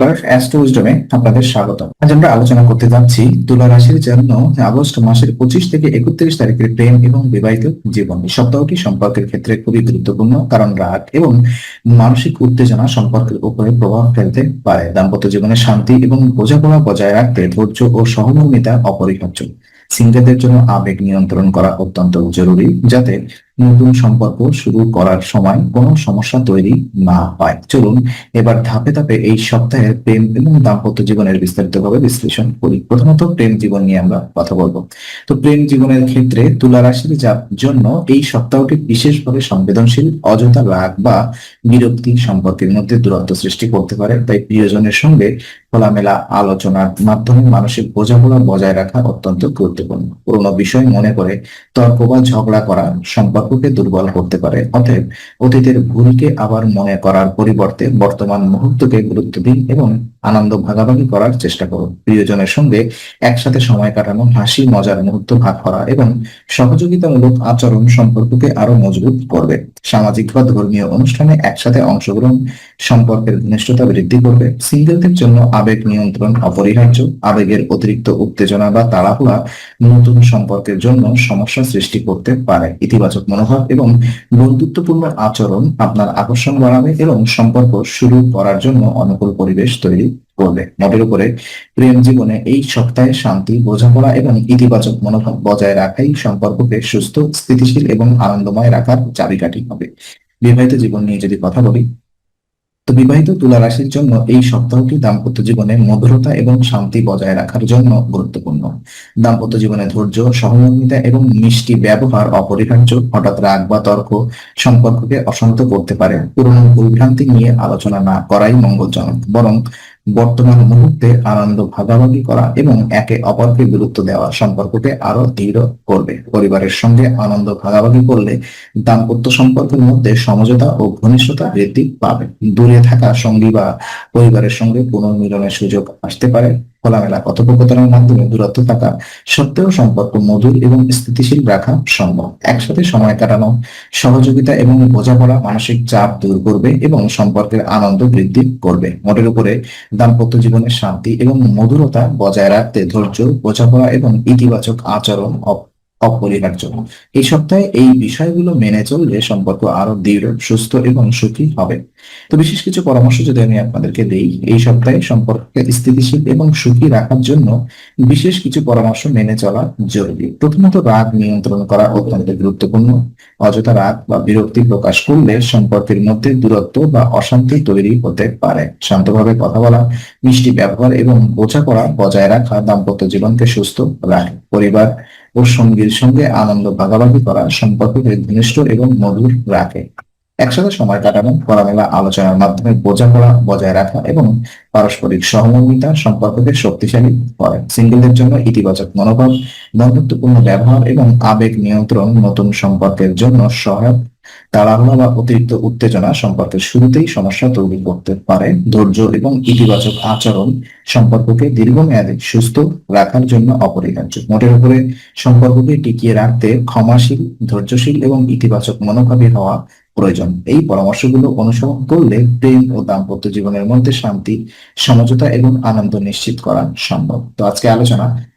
নমস্কার অ্যাস্ট্রো আপনাদের স্বাগত আজ আমরা আলোচনা করতে যাচ্ছি তুলা রাশির জন্য আগস্ট মাসের পঁচিশ থেকে একত্রিশ তারিখের প্রেম এবং বিবাহিত জীবন। সপ্তাহটি সম্পর্কের ক্ষেত্রে খুবই গুরুত্বপূর্ণ, কারণ রাগ এবং মানসিক উত্তেজনা সম্পর্কের উপরে প্রভাব ফেলতে পারে। দাম্পত্য জীবনে শান্তি এবং বোঝাপড়া বজায় রাখতে ধৈর্য ও সহমর্মিতা অপরিহার্য। সিঙ্গেলদের জন্য আবেগ নিয়ন্ত্রণ করা অত্যন্ত জরুরি, যাতে নতুন সম্পর্ক শুরু করার সময় কোনো সমস্যা তৈরি না হয়। চলুন এবার ধাপে ধাপে এই সপ্তাহের প্রেম এবং দাম্পত্য জীবনের বিস্তারিতভাবে বিশ্লেষণ করি। প্রথমত প্রেম জীবন নিয়ে আমরা কথা বলব। তো প্রেম জীবনের ক্ষেত্রে তুলা রাশির জন্য এই সপ্তাহটি বিশেষভাবে সংবেদনশীল, অযথা রাগ বা বিরক্তি সম্পর্কের মধ্যে দূরত্ব সৃষ্টি করতে পারে। তাই প্রিয়জনের সঙ্গে খোলামেলা আলোচনার মাধ্যমে মানসিক বোঝাপড়া বজায় রাখা অত্যন্ত গুরুত্বপূর্ণ। পুরোনো বিষয় মনে করে তর্ক বা ঝগড়া করা সম্পর্ককে দুর্বল করতে পারে। অতএব অতীতের ভুলকে আবার মনে করার পরিবর্তে বর্তমান মুহূর্তকে গুরুত্ব দিন এবং আনন্দ ভাগাভাগি করার চেষ্টা করুন প্রিয়জনের সঙ্গে একসাথে সময় কাটানো, হাসি, মজার মুহূর্ত ভাগ করা এবং সহযোগিতামূলক আচরণ সম্পর্ককে আরও মজবুত করবে। সামাজিক বা ধর্মীয় অনুষ্ঠানে একসাথে অংশগ্রহণ, সম্পর্কের ঘনিষ্ঠতা বৃদ্ধি করবে। সিঙ্গেলদের জন্য আবেগ নিয়ন্ত্রণ অপরিহার্য, আবেগের অতিরিক্ত উত্তেজনা বা তাড়াহুড়া নতুন সম্পর্কের জন্য সমস্যা সৃষ্টি করতে পারে। ইতিবাচক মনোভাব এবং বন্ধুত্বপূর্ণ আচরণ আপনার আকর্ষণ বাড়াবে এবং সম্পর্ক শুরু করার জন্য অনুকূল পরিবেশ তৈরি করবে। মোটের উপরে প্রেম জীবনে এই সপ্তাহে শান্তি, বোঝাপড়া এবং ইতিবাচক মনোভাব বজায় রাখাই সম্পর্ককে সুস্থ, স্থিতিশীল এবং আনন্দময় রাখার চাবিকাঠি হবে। বিবাহিত জীবন নিয়ে যদি কথা বলি, তো বিবাহিত তুলা রাশির জন্য এই সপ্তাহটি দাম্পত্য জীবনে মধুরতা এবং শান্তি বজায় রাখার জন্য গুরুত্বপূর্ণ। দাম্পত্য জীবনে ধৈর্য, সহমর্মিতা এবং মিষ্টি ব্যবহার অপরিহার্য, হঠাৎ রাগ বা তর্ক সম্পর্ককে অশান্ত করতে পারে। পুরনো ভুলভ্রান্তি নিয়ে আলোচনা না করাই মঙ্গলজনক, বরং বর্তমান মুহূর্তে আনন্দ ভাগাভাগি করা এবং একে অপরকে গুরুত্ব দেওয়া সম্পর্ককে আরও দৃঢ় করবে। পরিবারের সঙ্গে আনন্দ ভাগাভাগি করলে দাম্পত্য সম্পর্কের মধ্যে সমঝোতা ও ঘনিষ্ঠতা বৃদ্ধি পাবে। দূরে থাকা সঙ্গী বা পরিবারের সঙ্গে পুনর্মিলনের সুযোগ আসতে পারে। খোলামেলা কথোপকথনের মাধ্যমে দূরত্ব থাকা সত্ত্বেও সম্পর্ক মধুর এবং স্থিতিশীল রাখা সম্ভব। একসাথে সময় কাটানো, সহযোগিতা এবং বোঝাপড়া মানসিক চাপ দূর করবে এবং সম্পর্কের আনন্দ বৃদ্ধি করবে। মোটের উপরে দাম্পত্য জীবনের শান্তি এবং মধুরতা বজায় রাখতে ধৈর্য, বোঝাপড়া এবং ইতিবাচক আচরণ অপরিহার্য। এই সপ্তাহে এই বিষয়গুলো মেনে চললে সম্পর্ক আরও দৃঢ়, সুস্থ এবং সুখী হবে। তো বিশেষ কিছু পরামর্শ যদি আমি আপনাদেরকে দেই, এই সপ্তাহে সম্পর্ককে স্থিতিশীল এবং সুখী রাখার জন্য বিশেষ কিছু পরামর্শ মেনে চলা জরুরি। প্রথমত, রাগ নিয়ন্ত্রণ করা অত্যন্ত গুরুত্বপূর্ণ। অযথা রাগ বা বিরক্তি প্রকাশ করলে সম্পর্কের মধ্যে দূরত্ব বা অশান্তি তৈরি হতে পারে। শান্তভাবে কথা বলা, মিষ্টি ব্যবহার এবং বোঝাপড়া বজায় রাখা দাম্পত্য জীবনকে সুস্থ রাখে। পরিবার ও সঙ্গীর সঙ্গে আনন্দ ভাগাভাগি করা সম্পর্ককে ঘনিষ্ঠ এবং মধুর রাখে একসাথে সময় কাটানো খোলামেলা আলোচনার মাধ্যমে বোঝাপড়া বজায় রাখা এবং পারস্পরিক সহমর্মিতা সম্পর্ককে শক্তিশালী করে। সিঙ্গেলদের জন্য ইতিবাচক মনোভাব, বন্ধুত্বপূর্ণ ব্যবহার এবং আবেগ নিয়ন্ত্রণ নতুন সম্পর্কের জন্য সহায়ক তাড়াহুড়া বা অতিরিক্ত উত্তেজনা সম্পর্কের শুরুতেই সমস্যা তৈরি করতে পারে। ধৈর্য এবং ইতিবাচক আচরণ সম্পর্ককে দীর্ঘমেয়াদে সুস্থ রাখার জন্য অপরিহার্য। মোটের উপরে সম্পর্ককে টিকিয়ে রাখতে ক্ষমাশীল, ধৈর্যশীল এবং ইতিবাচক মনোভাবী হওয়া প্রয়োজন। এই পরামর্শগুলো অনুসরণ করলে প্রেম ও দাম্পত্য জীবনের মধ্যে শান্তি, সমঝোতা এবং আনন্দ নিশ্চিত করা সম্ভব। তো আজকে আলোচনা